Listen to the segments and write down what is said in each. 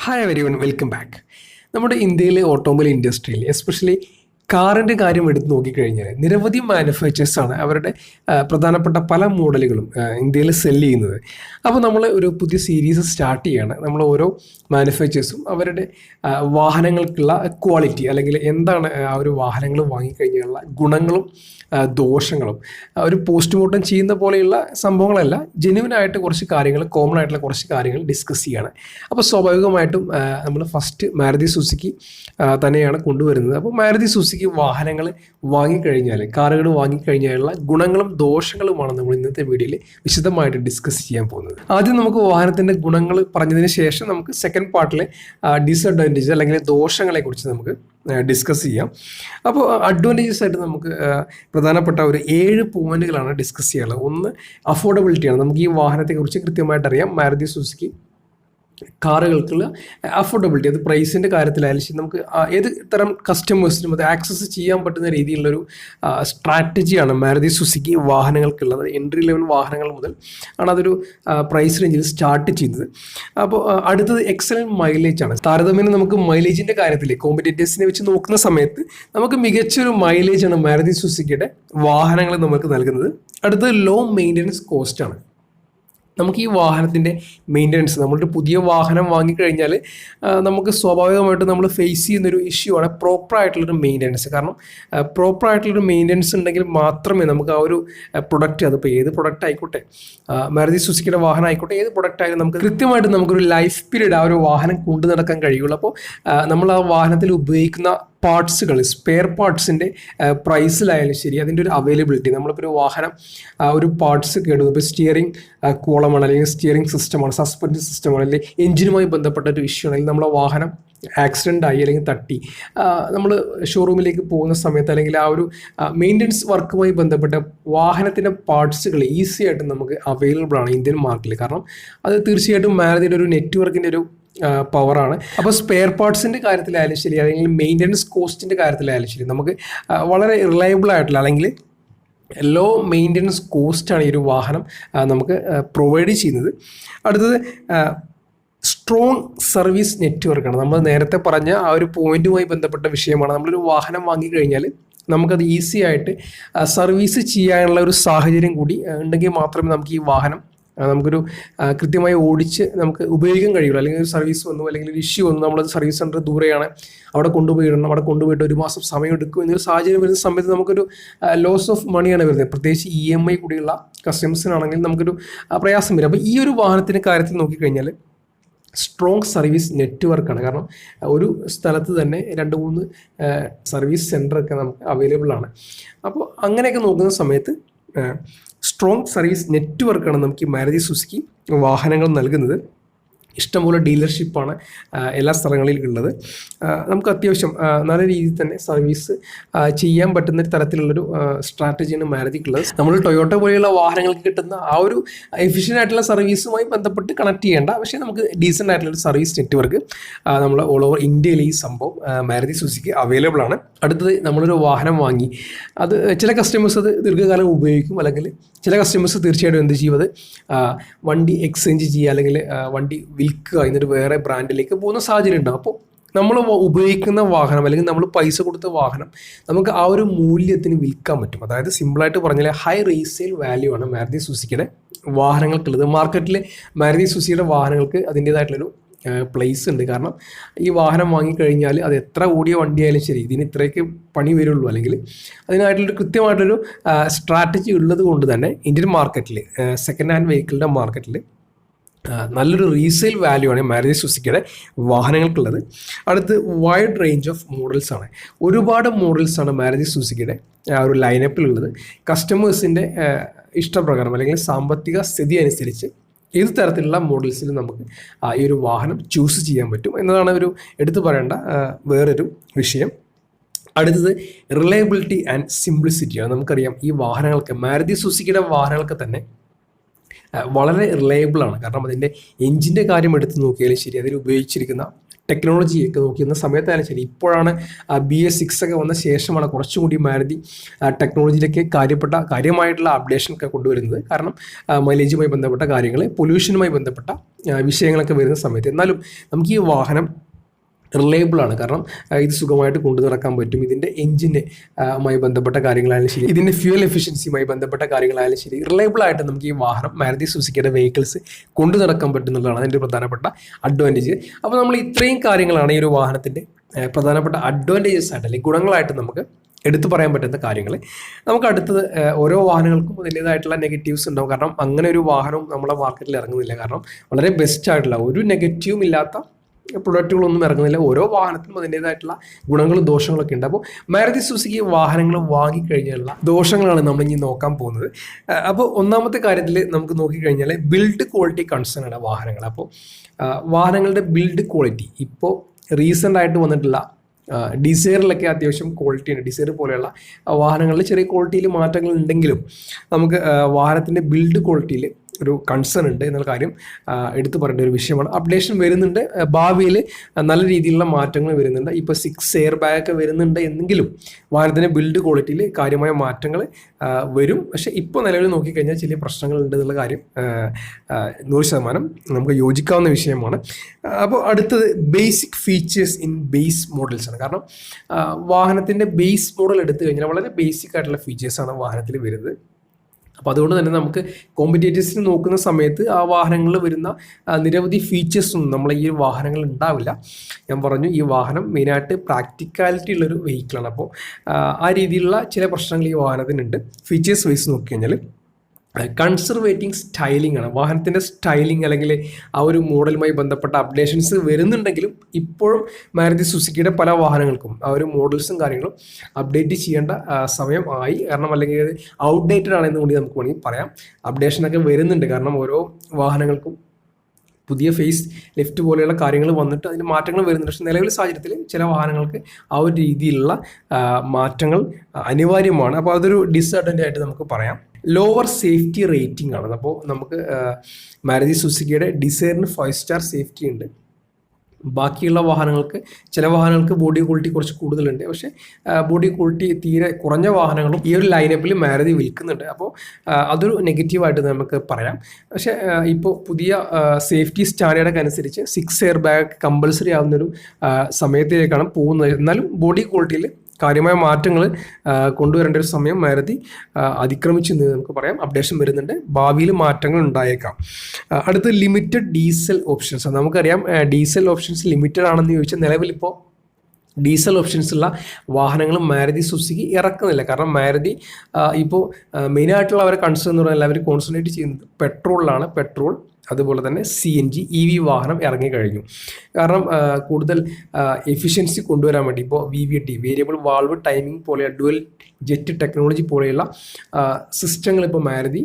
Hi very warm welcome back നമ്മുടെ ഇന്ത്യയിലെ automobile ഇൻഡസ്ട്രിയിൽ എസ്പെഷ്യലി കാറിന്റെ കാര്യം എടുത്ത് നോക്കിക്കഴിഞ്ഞാൽ നിരവധി മാനുഫാക്ചേഴ്സ് ആണ് അവരുടെ പ്രധാനപ്പെട്ട പല മോഡലുകളും ഇന്ത്യയിൽ സെൽ ചെയ്യുന്നത്. അപ്പോൾ നമ്മൾ ഒരു പുതിയ സീരീസ് സ്റ്റാർട്ട് ചെയ്യുകയാണ് നമ്മൾ ഓരോ മാനുഫാക്ചേഴ്സും അവരുടെ വാഹനങ്ങൾക്കുള്ള ക്വാളിറ്റി അല്ലെങ്കിൽ എന്താണ് ആ ഒരു വാഹനങ്ങൾ വാങ്ങിക്കഴിഞ്ഞാലുള്ള ഗുണങ്ങളും ദോഷങ്ങളും ഒരു പോസ്റ്റ്മോർട്ടം ചെയ്യുന്ന പോലെയുള്ള സംഭവങ്ങളല്ല. ജെന്യുവനായിട്ട് കുറച്ച് കാര്യങ്ങൾ കോമൺ ആയിട്ടുള്ള കുറച്ച് കാര്യങ്ങൾ ഡിസ്കസ് ചെയ്യുകയാണ് അപ്പോൾ സ്വാഭാവികമായിട്ടും നമ്മൾ ഫസ്റ്റ് മാരുതി സുസുക്കി തന്നെയാണ് കൊണ്ടുവരുന്നത്. അപ്പോൾ മാരുതി സുസുക്കി വാഹനങ്ങൾ വാങ്ങിക്കഴിഞ്ഞാൽ കാറുകൾ വാങ്ങിക്കഴിഞ്ഞാലുള്ള ഗുണങ്ങളും ദോഷങ്ങളുമാണ് നമ്മൾ ഇന്നത്തെ വീഡിയോയിൽ വിശദമായിട്ട് ഡിസ്കസ് ചെയ്യാൻ പോകുന്നത്. ആദ്യം നമുക്ക് വാഹനത്തിന്റെ ഗുണങ്ങൾ പറഞ്ഞതിന് ശേഷം നമുക്ക് സെക്കൻഡ് പാർട്ടിലെ ഡിസഡ്വാന്റേജ് അല്ലെങ്കിൽ ദോഷങ്ങളെ കുറിച്ച് നമുക്ക് ഡിസ്കസ് ചെയ്യാം. അപ്പോൾ അഡ്വാന്റേജസ് ആയിട്ട് നമുക്ക് പ്രധാനപ്പെട്ട ഒരു ഏഴ് പോയിന്റുകളാണ് ഡിസ്കസ് ചെയ്യാനുള്ളത്. ഒന്ന് അഫോർഡബിലിറ്റിയാണ് നമുക്ക് ഈ വാഹനത്തെക്കുറിച്ച് കൃത്യമായിട്ട് അറിയാം മാരുതി സുസുക്കി കാറുകൾക്കുള്ള അഫോർഡബിലിറ്റി അത് പ്രൈസിന്റെ കാര്യത്തിലായാലും ശരി നമുക്ക് ഏത് തരം കസ്റ്റമേഴ്സിനും അത് ആക്സസ് ചെയ്യാൻ പറ്റുന്ന രീതിയിലുള്ളൊരു സ്ട്രാറ്റജിയാണ് മാരുതി സുസുക്കി വാഹനങ്ങൾക്കുള്ളത്. എൻട്രി ലെവൽ വാഹനങ്ങൾ മുതൽ ആണ് അതൊരു പ്രൈസ് റേഞ്ചിൽ സ്റ്റാർട്ട് ചെയ്യുന്നത്. അപ്പോൾ അടുത്തത് എക്സലന്റ് മൈലേജ് ആണ് താരതമ്യേന നമുക്ക് മൈലേജിന്റെ കാര്യത്തിൽ കോമ്പറ്റേറ്റേഴ്സിനെ വെച്ച് നോക്കുന്ന സമയത്ത് നമുക്ക് മികച്ചൊരു മൈലേജാണ് മാരുതി സുസുക്കിയുടെ വാഹനങ്ങൾ നമുക്ക് നൽകുന്നത്. അടുത്തത് ലോ മെയിന്റനൻസ് കോസ്റ്റ് ആണ് നമുക്ക് ഈ വാഹനത്തിന്റെ മെയിന്റനൻസ് നമ്മളൊരു പുതിയ വാഹനം വാങ്ങിക്കഴിഞ്ഞാൽ നമുക്ക് സ്വാഭാവികമായിട്ട് നമ്മൾ ഫേസ് ചെയ്യുന്നൊരു ഇഷ്യൂ ആണ് പ്രോപ്പറായിട്ടുള്ളൊരു മെയിന്റനൻസ് കാരണം പ്രോപ്പറായിട്ടുള്ളൊരു മെയിന്റനൻസ് ഉണ്ടെങ്കിൽ മാത്രമേ നമുക്ക് ആ ഒരു പ്രൊഡക്റ്റ് അതിപ്പോൾ ഏത് പ്രൊഡക്റ്റ് ആയിക്കോട്ടെ മാരുതി സുസുക്കിയുടെ വാഹനം ആയിക്കോട്ടെ ഏത് പ്രൊഡക്റ്റ് ആയാലും നമുക്ക് കൃത്യമായിട്ട് നമുക്കൊരു ലൈഫ് പീരീഡ് ആ ഒരു വാഹനം കൊണ്ടു നടക്കാൻ കഴിയുള്ളൂ. അപ്പോൾ നമ്മൾ ആ വാഹനത്തിൽ ഉപയോഗിക്കുന്ന പാർട്സുകൾ സ്പെയർ പാർട്സിന്റെ പ്രൈസിലായാലും ശരി അതിന്റെ ഒരു അവൈലബിലിറ്റി നമ്മളിപ്പോൾ ഒരു വാഹനം ഒരു പാർട്സ് കേടുന്നു. ഇപ്പോൾ സ്റ്റിയറിംഗ് കോളമാണ് അല്ലെങ്കിൽ സ്റ്റിയറിംഗ് സിസ്റ്റമാണ് സസ്പെൻഷൻ സിസ്റ്റമാണ് അല്ലെങ്കിൽ എഞ്ചിനുമായി ബന്ധപ്പെട്ട ഒരു ഇഷ്യൂ ആണ്. അല്ലെങ്കിൽ വാഹനം ആക്സിഡന്റ് ആയി അല്ലെങ്കിൽ തട്ടി. നമ്മൾ ഷോറൂമിലേക്ക് പോകുന്ന സമയത്ത് അല്ലെങ്കിൽ ആ ഒരു മെയിന്റനൻസ് വർക്കുമായി ബന്ധപ്പെട്ട വാഹനത്തിന്റെ പാർട്സുകൾ ഈസി ആയിട്ട് നമുക്ക് അവൈലബിൾ ആണ് ഇന്ത്യൻ മാർക്കറ്റിൽ കാരണം അത് തീർച്ചയായിട്ടും മാരുതിയുടെ ഒരു നെറ്റ്വർക്കിന്റെ ഒരു പവറാണ് അപ്പോൾ സ്പെയർ പാർട്സിന്റെ കാര്യത്തിലായാലും ശരി അല്ലെങ്കിൽ മെയിന്റനൻസ് കോസ്റ്റിന്റെ കാര്യത്തിലായാലും ശരി നമുക്ക് വളരെ റിലയബിൾ ആയിട്ടുള്ള അല്ലെങ്കിൽ ലോ മെയിന്റനൻസ് കോസ്റ്റാണ് ഈ ഒരു വാഹനം നമുക്ക് പ്രൊവൈഡ് ചെയ്യുന്നത്. അടുത്തത് സ്ട്രോങ് സർവീസ് നെറ്റ്വർക്കാണ് നമ്മൾ നേരത്തെ പറഞ്ഞ ആ ഒരു പോയിന്റുമായി ബന്ധപ്പെട്ട വിഷയമാണ്. നമ്മളൊരു വാഹനം വാങ്ങിക്കഴിഞ്ഞാൽ നമുക്കത് ഈസി ആയിട്ട് സർവീസ് ചെയ്യാനുള്ള ഒരു സാഹചര്യം കൂടി ഉണ്ടെങ്കിൽ മാത്രമേ നമുക്ക് ഈ വാഹനം നമുക്കൊരു കൃത്യമായി ഓടിച്ച് നമുക്ക് ഉപയോഗിക്കാൻ കഴിയുള്ളൂ അല്ലെങ്കിൽ ഒരു സർവീസ് വന്നു അല്ലെങ്കിൽ ഒരു ഇഷ്യൂ വന്നു നമ്മളത് സർവീസ് സെന്റർ ദൂരെയാണ് അവിടെ കൊണ്ടുപോയി ഇടണം അവിടെ കൊണ്ടുപോയിട്ട് ഒരു മാസം സമയം എടുക്കും. എന്നൊരു സാഹചര്യം വരുന്ന സമയത്ത് നമുക്കൊരു ലോസ് ഓഫ് മണിയാണ് വരുന്നത്. പ്രത്യേകിച്ച് ഇ എം ഐ കൂടിയുള്ള കസ്റ്റമേഴ്സിനാണെങ്കിൽ നമുക്കൊരു പ്രയാസം വരും. അപ്പോൾ ഈ ഒരു വാഹനത്തിന്റെ കാര്യത്തിൽ നോക്കിക്കഴിഞ്ഞാൽ സ്ട്രോങ് സർവീസ് നെറ്റ്വർക്കാണ് കാരണം ഒരു സ്ഥലത്ത് തന്നെ രണ്ട് മൂന്ന് സർവീസ് സെന്ററൊക്കെ നമുക്ക് അവൈലബിൾ ആണ്. അപ്പോൾ അങ്ങനെയൊക്കെ നോക്കുന്ന സമയത്ത് സ്ട്രോങ് സർവീസ് നെറ്റ്വർക്കാണ് നമുക്ക് ഈ മാരുതി സുസുക്കി വാഹനങ്ങൾ നൽകുന്നത്. ഇഷ്ടംപോലെ ഡീലർഷിപ്പാണ് എല്ലാ സ്ഥലങ്ങളിലും ഉള്ളത്. നമുക്ക് അത്യാവശ്യം നല്ല രീതിയിൽ തന്നെ സർവീസ് ചെയ്യാൻ പറ്റുന്ന തരത്തിലുള്ളൊരു സ്ട്രാറ്റജിയാണ് മാരുതിക്കുള്ളത്. നമ്മൾ ടൊയോട്ട പോലെയുള്ള വാഹനങ്ങൾക്ക് കിട്ടുന്ന ആ ഒരു എഫിഷ്യന്റ് ആയിട്ടുള്ള സർവീസുമായി ബന്ധപ്പെട്ട് കണക്ട് ചെയ്യേണ്ട പക്ഷേ നമുക്ക് ഡീസന്റ് ആയിട്ടുള്ള സർവീസ് നെറ്റ്വർക്ക് നമ്മൾ ഓൾ ഓവർ ഇന്ത്യയിൽ ഈ സംഭവം മാരുതി സുസുക്കി അവൈലബിൾ ആണ്. അടുത്തത് നമ്മളൊരു വാഹനം വാങ്ങി അത് ചില കസ്റ്റമേഴ്സ് അത് ദീർഘകാലം ഉപയോഗിക്കും അല്ലെങ്കിൽ ചില കസ്റ്റമേഴ്സ് തീർച്ചയായിട്ടും എന്ത് ചെയ്യും അത് വണ്ടി എക്സ്ചേഞ്ച് ചെയ്യുക അല്ലെങ്കിൽ വണ്ടി വിൽക്കുക എന്നിട്ട് വേറെ ബ്രാൻഡിലേക്ക് പോകുന്ന സാഹചര്യം ഉണ്ടാകും അപ്പോൾ നമ്മൾ ഉപയോഗിക്കുന്ന വാഹനം അല്ലെങ്കിൽ നമ്മൾ പൈസ കൊടുത്ത വാഹനം നമുക്ക് ആ ഒരു മൂല്യത്തിന് വിൽക്കാൻ പറ്റും. അതായത് സിമ്പിളായിട്ട് പറഞ്ഞാൽ ഹൈ റീസെയിൽ വാല്യൂ ആണ് മാരുതി സുസിക്കിയുടെ വാഹനങ്ങൾക്കുള്ളത്. മാർക്കറ്റിൽ മാരുതി സുസിയുടെ വാഹനങ്ങൾക്ക് അതിന്റേതായിട്ടുള്ളൊരു പ്ലേസ് ഉണ്ട്. കാരണം ഈ വാഹനം വാങ്ങിക്കഴിഞ്ഞാൽ അത് എത്ര കൂടിയ വണ്ടിയായാലും ശരി ഇതിന് ഇത്രയൊക്കെ പണി വരുള്ളൂ. അല്ലെങ്കിൽ അതിനായിട്ടുള്ളൊരു കൃത്യമായിട്ടൊരു സ്ട്രാറ്റജി ഉള്ളത് കൊണ്ട് തന്നെ ഇന്ത്യൻ മാർക്കറ്റിൽ സെക്കൻഡ് ഹാൻഡ് വെഹിക്കിളിന്റെ മാർക്കറ്റിൽ നല്ലൊരു റീസെയിൽ വാല്യൂ ആണ് മാരുതി സുസുക്കിയുടെ വാഹനങ്ങൾക്കുള്ളത്. അടുത്ത് വൈഡ് റേഞ്ച് ഓഫ് മോഡൽസാണ് ഒരുപാട് മോഡൽസാണ് മാരുതി സുസുക്കിയുടെ ആ ഒരു ലൈനപ്പിലുള്ളത് കസ്റ്റമേഴ്സിന്റെ ഇഷ്ടപ്രകാരം അല്ലെങ്കിൽ സാമ്പത്തിക സ്ഥിതി അനുസരിച്ച് ഏത് തരത്തിലുള്ള മോഡൽസിൽ നമുക്ക് ഈ ഒരു വാഹനം ചൂസ് ചെയ്യാൻ പറ്റും എന്നതാണ് ഒരു എടുത്തു പറയേണ്ട വേറൊരു വിഷയം. അടുത്തത് റിലയബിലിറ്റി ആൻഡ് സിംപ്ലിസിറ്റിയാണ് നമുക്കറിയാം ഈ വാഹനങ്ങൾക്ക് മാരുതി സുസുക്കിയുടെ വാഹനങ്ങൾക്ക് തന്നെ വളരെ റിലയബിൾ ആണ്. കാരണം അതിന്റെ എഞ്ചിന്റെ കാര്യം എടുത്ത് നോക്കിയാലും ശരി അതിൽ ഉപയോഗിച്ചിരിക്കുന്ന ടെക്നോളജിയൊക്കെ ഒക്കെ നോക്കുന്ന സമയത്തായാലും ശരി ഇപ്പോഴാണ് ബി എസ് സിക്സ് ഒക്കെ വന്ന ശേഷമാണ് കുറച്ചും കൂടി മാരുതി ടെക്നോളജിയിലൊക്കെ കാര്യപ്പെട്ട കാര്യമായിട്ടുള്ള അപ്ഡേഷൻ ഒക്കെ കൊണ്ടുവരുന്നത്. കാരണം മൈലേജുമായി ബന്ധപ്പെട്ട കാര്യങ്ങൾ പൊല്യൂഷനുമായി ബന്ധപ്പെട്ട വിഷയങ്ങളൊക്കെ വരുന്ന സമയത്ത്. എന്നാലും നമുക്ക് ഈ വാഹനം റിലയബിൾ ആണ്. കാരണം ഇത് സുഖമായിട്ട് കൊണ്ടു നടക്കാൻ പറ്റും. ഇതിന്റെ എഞ്ചിന് മായി ബന്ധപ്പെട്ട കാര്യങ്ങളായാലും ശരി ഇതിന്റെ ഫ്യൂൽ എഫിഷ്യൻസിയുമായി ബന്ധപ്പെട്ട കാര്യങ്ങളായാലും ശരി റിലയബിൾ ആയിട്ട് നമുക്ക് ഈ വാഹനം മാരുതി സുസുക്കിയുടെ വെഹിക്കിൾസ് കൊണ്ടു നടക്കാൻ പറ്റുന്നുള്ളതാണ് അതിന്റെ പ്രധാനപ്പെട്ട അഡ്വാന്റേജ് അപ്പോൾ നമ്മൾ ഇത്രയും കാര്യങ്ങളാണ് ഈ ഒരു വാഹനത്തിന്റെ പ്രധാനപ്പെട്ട അഡ്വാന്റേജസ് ആയിട്ട് അല്ലെങ്കിൽ ഗുണങ്ങളായിട്ട് നമുക്ക് എടുത്തു പറയാൻ പറ്റുന്ന കാര്യങ്ങൾ. നമുക്ക് അടുത്തത് ഓരോ വാഹനങ്ങൾക്കും അതിന്റേതായിട്ടുള്ള നെഗറ്റീവ്സ് ഉണ്ടാവും. കാരണം അങ്ങനെ ഒരു വാഹനവും നമ്മുടെ മാർക്കറ്റിൽ ഇറങ്ങുന്നില്ല. കാരണം വളരെ ബെസ്റ്റ് ആയിട്ടുള്ള ഒരു നെഗറ്റീവും ഇല്ലാത്ത പ്രൊഡക്റ്റുകളൊന്നും ഇറങ്ങുന്നില്ല. ഓരോ വാഹനത്തിനും അതിന്റേതായിട്ടുള്ള ഗുണങ്ങളും ദോഷങ്ങളൊക്കെ ഉണ്ട്. അപ്പോൾ മാരുതി സുസുക്കി വാഹനങ്ങൾ വാങ്ങിക്കഴിഞ്ഞാലുള്ള ദോഷങ്ങളാണ് നമ്മൾ ഇനി നോക്കാൻ പോകുന്നത്. അപ്പോൾ ഒന്നാമത്തെ കാര്യത്തിൽ നമുക്ക് നോക്കിക്കഴിഞ്ഞാൽ ബിൽഡ് ക്വാളിറ്റി കൺസേൺ ആണ് വാഹനങ്ങൾ. അപ്പോൾ വാഹനങ്ങളുടെ ബിൽഡ് ക്വാളിറ്റി ഇപ്പോൾ റീസെന്റ് ആയിട്ട് വന്നിട്ടുള്ള ഡിസൈറിലൊക്കെ അത്യാവശ്യം ക്വാളിറ്റി ഉണ്ട്. ഡിസൈർ പോലെയുള്ള വാഹനങ്ങളിൽ ചെറിയ ക്വാളിറ്റിയിൽ മാറ്റങ്ങൾ ഉണ്ടെങ്കിലും നമുക്ക് വാഹനത്തിന്റെ ബിൽഡ് ക്വാളിറ്റിയിൽ ഒരു കൺസേൺ ഉണ്ട് എന്നുള്ള കാര്യം എടുത്തു പറയേണ്ട ഒരു വിഷയമാണ്. അപ്ഡേഷൻ വരുന്നുണ്ട്. ഭാവിയിൽ നല്ല രീതിയിലുള്ള മാറ്റങ്ങൾ വരുന്നുണ്ട്. ഇപ്പോൾ സിക്സ് എയർ ബാഗ് ഒക്കെ വരുന്നുണ്ട് എന്നെങ്കിലും വാഹനത്തിന്റെ ബിൽഡ് ക്വാളിറ്റിയിൽ കാര്യമായ മാറ്റങ്ങൾ വരും. പക്ഷേ ഇപ്പോൾ നിലവിൽ നോക്കിക്കഴിഞ്ഞാൽ ചില പ്രശ്നങ്ങളുണ്ട് എന്നുള്ള കാര്യം നൂറ് ശതമാനം നമുക്ക് യോജിക്കാവുന്ന വിഷയമാണ്. അപ്പോൾ അടുത്തത് basic features in base models ആണ്. കാരണം വാഹനത്തിന്റെ ബേസ് മോഡൽ എടുത്തു കഴിഞ്ഞാൽ വളരെ ബേസിക് ആയിട്ടുള്ള ഫീച്ചേഴ്സാണ് വാഹനത്തിൽ വരുന്നത്. അപ്പോൾ അതുകൊണ്ട് തന്നെ നമുക്ക് കോമ്പറ്റേറ്റീവ്സിന് നോക്കുന്ന സമയത്ത് ആ വാഹനങ്ങളിൽ വരുന്ന നിരവധി ഫീച്ചേഴ്സൊന്നും നമ്മളെ ഈ വാഹനങ്ങൾ ഉണ്ടാവില്ല. ഞാൻ പറഞ്ഞു ഈ വാഹനം മെയിനായിട്ട് പ്രാക്ടിക്കാലിറ്റി ഉള്ളൊരു വെഹിക്കിളാണ് അപ്പോൾ ആ, രീതിയിലുള്ള ചില പ്രശ്നങ്ങൾ ഈ വാഹനത്തിനുണ്ട്. ഫീച്ചേഴ്സ് വൈസ് നോക്കിക്കഴിഞ്ഞാൽ കൺസർവേറ്റിംഗ് സ്റ്റൈലിംഗ് ആണ്. വാഹനത്തിന്റെ സ്റ്റൈലിംഗ് അല്ലെങ്കിൽ ആ ഒരു മോഡലുമായി ബന്ധപ്പെട്ട അപ്ഡേഷൻസ് വരുന്നുണ്ടെങ്കിലും ഇപ്പോഴും മാരുതി സുസുക്കിയുടെ പല വാഹനങ്ങൾക്കും ആ ഒരു മോഡൽസും കാര്യങ്ങളും അപ്ഡേറ്റ് ചെയ്യേണ്ട സമയം ആയി. കാരണം അല്ലെങ്കിൽ ഔട്ട്ഡേറ്റഡ് ആണെന്ന് കൂടി നമുക്ക് വേണമെങ്കിൽ പറയാം. അപ്ഡേഷനൊക്കെ വരുന്നുണ്ട്. കാരണം ഓരോ വാഹനങ്ങൾക്കും പുതിയ ഫേസ് ലിഫ്റ്റ് പോലെയുള്ള കാര്യങ്ങൾ വന്നിട്ട് അതിന് മാറ്റങ്ങൾ വരുന്നുണ്ട്. പക്ഷേ നിലവിലെ സാഹചര്യത്തിൽ ചില വാഹനങ്ങൾക്ക് ആ ഒരു രീതിയിലുള്ള മാറ്റങ്ങൾ അനിവാര്യമാണ്. അപ്പോൾ അതൊരു ഡിസഡ്വാന്റേജ് ആയിട്ട് നമുക്ക് പറയാം. ലോവർ സേഫ്റ്റി റേറ്റിംഗ് ആണ്. അപ്പോൾ നമുക്ക് മാരുതി സുസുക്കിയുടെ ഡിസൈറിന് ഫൈവ് സ്റ്റാർ സേഫ്റ്റി ഉണ്ട്. ബാക്കിയുള്ള വാഹനങ്ങൾക്ക് ചില വാഹനങ്ങൾക്ക് ബോഡി ക്വാളിറ്റി കുറച്ച് കൂടുതലുണ്ട്. പക്ഷേ ബോഡി ക്വാളിറ്റി തീരെ കുറഞ്ഞ വാഹനങ്ങളും ഈ ഒരു ലൈനപ്പിൽ മാരുതി വിൽക്കുന്നുണ്ട്. അപ്പോൾ അതൊരു നെഗറ്റീവായിട്ട് നമുക്ക് പറയാം. പക്ഷേ ഇപ്പോൾ പുതിയ സേഫ്റ്റി സ്റ്റാൻഡേർഡൊക്കെ അനുസരിച്ച് സിക്സ് എയർ ബാഗ് കമ്പൽസറി ആവുന്നൊരു സമയത്തിലേക്കാണ് പോകുന്നത്. എന്നാലും ബോഡി ക്വാളിറ്റിയിൽ കാര്യമായ മാറ്റങ്ങൾ കൊണ്ടുവരേണ്ട ഒരു സമയം മാരുതി അതിക്രമിച്ചു എന്ന് നമുക്ക് പറയാം. അപ്ഡേഷൻ വരുന്നുണ്ട്. ഭാവിയിൽ മാറ്റങ്ങൾ ഉണ്ടായേക്കാം. അടുത്ത് ലിമിറ്റഡ് ഡീസൽ ഓപ്ഷൻസ്. നമുക്കറിയാം ഡീസൽ ഓപ്ഷൻസ് ലിമിറ്റഡ് ആണെന്ന് ചോദിച്ചാൽ നിലവിലിപ്പോൾ ഡീസൽ ഓപ്ഷൻസ് ഉള്ള വാഹനങ്ങൾ മാരുതി സുസുക്കി ഇറക്കുന്നില്ല. കാരണം മാരുതി ഇപ്പോൾ മെയിനായിട്ടുള്ള അവരെ കൺസേൺ എന്ന് പറഞ്ഞാൽ അവർ കോൺസെൻട്രേറ്റ് ചെയ്യുന്നത് പെട്രോളിലാണ് പെട്രോൾ അതുപോലെ തന്നെ C N G E V വാഹനം ഇറങ്ങിക്കഴിഞ്ഞു കാരണം കൂടുതൽ എഫിഷ്യൻസി കൊണ്ടുവരാൻ വേണ്ടി ഇപ്പോൾ V V T variable valve timing പോലെ ഡുവൽ ജെറ്റ് ടെക്നോളജി പോലെയുള്ള സിസ്റ്റങ്ങൾ ഇപ്പോൾ മാരുതി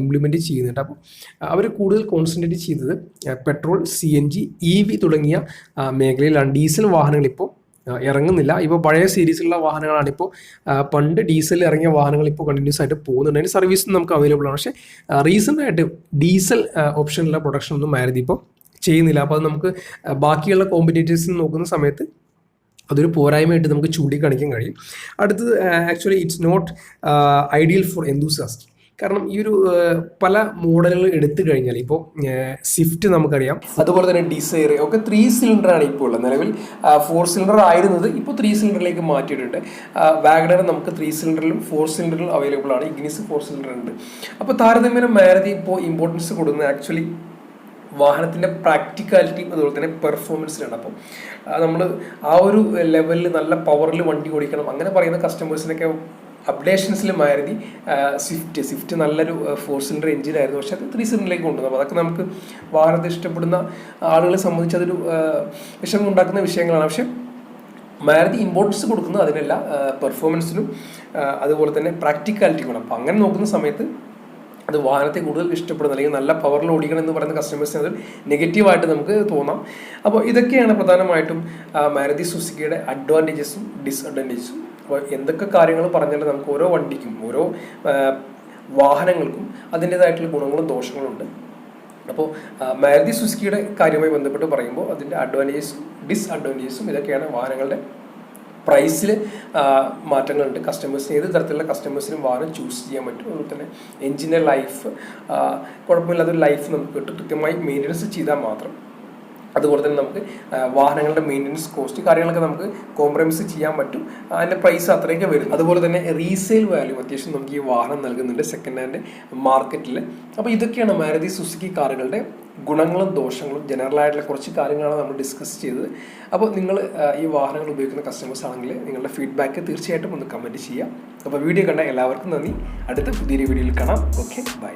ഇംപ്ലിമെന്റ് ചെയ്യുന്നുണ്ട്. അപ്പോൾ അവർ കൂടുതൽ കോൺസെൻട്രേറ്റ് ചെയ്തത് petrol C N G E V തുടങ്ങിയ മേഖലയിലാണ്. ഡീസൽ വാഹനങ്ങൾ ഇപ്പോൾ ഇറങ്ങുന്നില്ല. ഇപ്പോൾ പഴയ സീരീസിലുള്ള വാഹനങ്ങളാണ്. ഇപ്പോൾ പണ്ട് ഡീസൽ ഇറങ്ങിയ വാഹനങ്ങൾ ഇപ്പോൾ കണ്ടിന്യൂസ് ആയിട്ട് പോകുന്നുണ്ട്. അതിന് സർവീസും നമുക്ക് അവൈലബിൾ ആണ്. പക്ഷേ റീസെന്റ് ആയിട്ട് ഡീസൽ ഓപ്ഷനിലുള്ള പ്രൊഡക്ഷൻ ഒന്നും മാരുതി ഇപ്പോൾ ചെയ്യുന്നില്ല. അപ്പോൾ അത് നമുക്ക് ബാക്കിയുള്ള കോമ്പറ്റേറ്റേഴ്സിന് നോക്കുന്ന സമയത്ത് അതൊരു പോരായ്മയായിട്ട് നമുക്ക് ചൂണ്ടിക്കാണിക്കാൻ കഴിയും. അടുത്തത് actually it's not ideal for enthusiast കാരണം ഈ ഒരു പല മോഡലുകൾ എടുത്തു കഴിഞ്ഞാൽ ഇപ്പോൾ സ്വിഫ്റ്റ് നമുക്കറിയാം. അതുപോലെ തന്നെ ഡിസൈർ ഒക്കെ ത്രീ സിലിണ്ടർ ആണ് ഇപ്പോൾ ഉള്ളത്. നിലവിൽ ഫോർ സിലിണ്ടർ ആയിരുന്നത് ഇപ്പോൾ ത്രീ സിലിണ്ടറിലേക്ക് മാറ്റിയിട്ടുണ്ട്. വാഗണർ നമുക്ക് ത്രീ സിലിണ്ടറിലും ഫോർ സിലിണ്ടറിലും അവൈലബിൾ ആണ്. ഇഗ്നിസ് ഫോർ സിലിണ്ടർ ഉണ്ട്. അപ്പോൾ താരതമ്യേന മാരുതി ഇപ്പോൾ ഇമ്പോർട്ടൻസ് കൊടുക്കുന്നത് ആക്ച്വലി വാഹനത്തിന്റെ പ്രാക്ടിക്കാലിറ്റിയും അതുപോലെ തന്നെ പെർഫോമൻസിലാണ് അപ്പം നമ്മൾ ആ ഒരു ലെവലിൽ നല്ല പവറിൽ വണ്ടി ഓടിക്കണം അങ്ങനെ പറയുന്ന കസ്റ്റമേഴ്സിനൊക്കെ അപ്ഡേഷൻസിൽ മാരുതി സ്വിഫ്റ്റ് സ്വിഫ്റ്റ് നല്ലൊരു ഫോർ സിലിണ്ടർ എഞ്ചിനായിരുന്നു പക്ഷേ അത് ത്രീ സിലിണ്ടറിലേക്ക് കൊണ്ടുവന്നു. അതൊക്കെ നമുക്ക് വാഹനത്തെ ഇഷ്ടപ്പെടുന്ന ആളുകളെ സംബന്ധിച്ച് അതൊരു വിഷമം ഉണ്ടാക്കുന്ന വിഷയങ്ങളാണ്. പക്ഷേ മാരുതി ഇമ്പോർട്ടൻസ് കൊടുക്കുന്നത് അതിനല്ല പെർഫോമൻസിനും അതുപോലെ തന്നെ പ്രാക്ടിക്കാലിറ്റിക്കും അപ്പോൾ അങ്ങനെ നോക്കുന്ന സമയത്ത് അത് വാഹനത്തെ കൂടുതൽ ഇഷ്ടപ്പെടുന്ന അല്ലെങ്കിൽ നല്ല പവറിൽ ഓടിക്കണം എന്ന് പറയുന്ന കസ്റ്റമേഴ്സിന് അത് നെഗറ്റീവായിട്ട് നമുക്ക് തോന്നാം. അപ്പോൾ ഇതൊക്കെയാണ് പ്രധാനമായിട്ടും മാരുതി സുസുക്കിയുടെ അഡ്വാന്റേജസും ഡിസ്അഡ്വാന്റേജസും എന്തൊക്കെ കാര്യങ്ങൾ പറഞ്ഞാലും നമുക്ക് ഓരോ വണ്ടിക്കും ഓരോ വാഹനങ്ങൾക്കും അതിന്റെതായിട്ടുള്ള ഗുണങ്ങളും ദോഷങ്ങളും ഉണ്ട്. അപ്പോൾ മാരുതി സുസുക്കിയുടെ കാര്യവുമായി ബന്ധപ്പെട്ട് പറയുമ്പോൾ അതിന്റെ അഡ്വാന്റേജസും ഡിസ്അഡ്വാന്റേജസും ഇതൊക്കെയാണ് വാഹനങ്ങളുടെ പ്രൈസിൽ മാറ്റങ്ങളുണ്ട്. കസ്റ്റമേഴ്സിന് ഏത് തരത്തിലുള്ള കസ്റ്റമേഴ്സിനും വാഹനം ചൂസ് ചെയ്യാൻ പറ്റും. അതുപോലെ തന്നെ എഞ്ചിന്റെ ലൈഫ് കുഴപ്പമില്ലാത്തൊരു ലൈഫ് നമുക്ക് കൃത്യമായി മെയിന്റനൻസ് ചെയ്താൽ മാത്രം. അതുപോലെ തന്നെ നമുക്ക് വാഹനങ്ങളുടെ മെയിന്റനൻസ് കോസ്റ്റ് കാര്യങ്ങളൊക്കെ നമുക്ക് കോംപ്രമൈസ് ചെയ്യാൻ പറ്റും. അതിന്റെ പ്രൈസ് അത്രയൊക്കെ വരും. അതുപോലെ തന്നെ റീസെയിൽ വാല്യൂ അത്യാവശ്യം നമുക്ക് ഈ വാഹനം നൽകുന്നുണ്ട് സെക്കൻഡ് ഹാൻഡ് മാർക്കറ്റിൽ അപ്പോൾ ഇതൊക്കെയാണ് മാരുതി സുസുക്കി കാറുകളുടെ ഗുണങ്ങളും ദോഷങ്ങളും. ജനറൽ ആയിട്ടുള്ള കുറച്ച് കാര്യങ്ങളാണ് നമ്മൾ ഡിസ്കസ് ചെയ്തത്. അപ്പോൾ നിങ്ങൾ ഈ വാഹനങ്ങൾ ഉപയോഗിക്കുന്ന കസ്റ്റമേഴ്സ് ആണെങ്കിൽ നിങ്ങളുടെ ഫീഡ്ബാക്ക് തീർച്ചയായിട്ടും ഒന്ന് കമന്റ് ചെയ്യുക. അപ്പോൾ വീഡിയോ കണ്ട എല്ലാവർക്കും നന്ദി. അടുത്ത പുതിയൊരു വീഡിയോയിൽ കാണാം. Okay bye